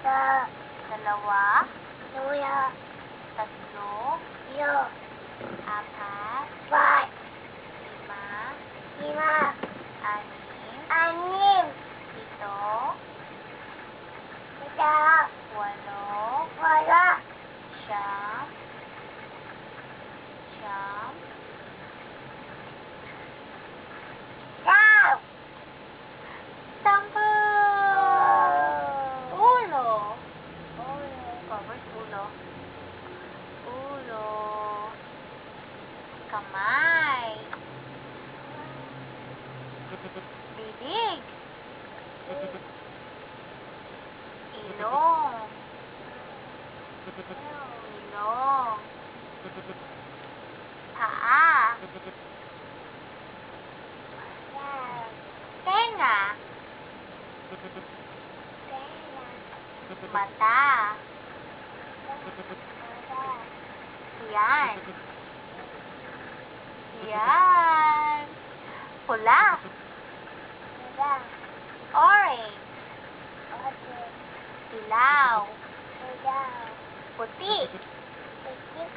Dalawa, Luya. tatlo, Yo. apat, Five. lima, Lima. anim, Anim. pito, Ito. walo, siyam, siyam, kamay, bibig, ilong, ilong, paa, tenga, Mata. yan, yan, pula, Mata. orange, Ote. dilaw, Down. puti, Titik.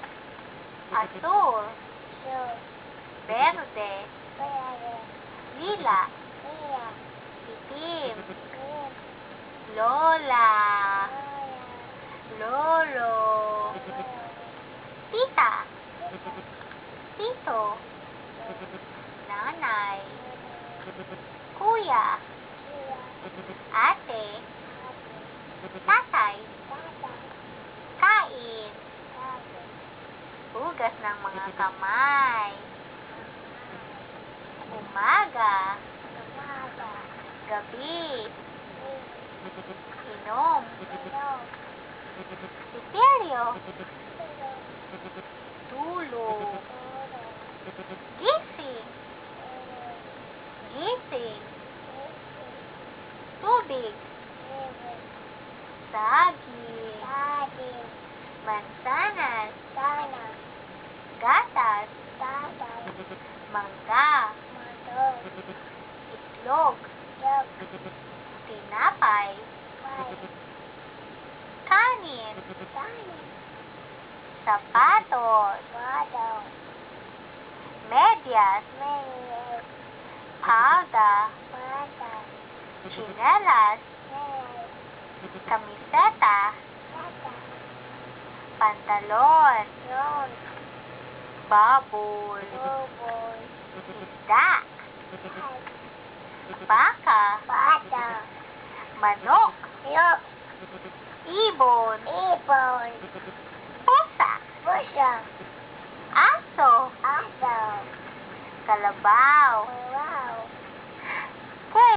asul, Yo. verde, Pera. lila, Iya. itim, Iya. lola, Lola. lolo, tita, tito, kuya, ate, tatay, kain, hugas ng mga kamay, umaga, gabi, inom, siperyo, tulog, gising, gising, tubig, saging, mansanas, gatas, mangga, itlog, tinapay, kanin, sapatos, medyas, palda, chinelas, kamiseta, pantalon, baboy, isda, baka, manok, ibon, pusa, aso, kalabaw,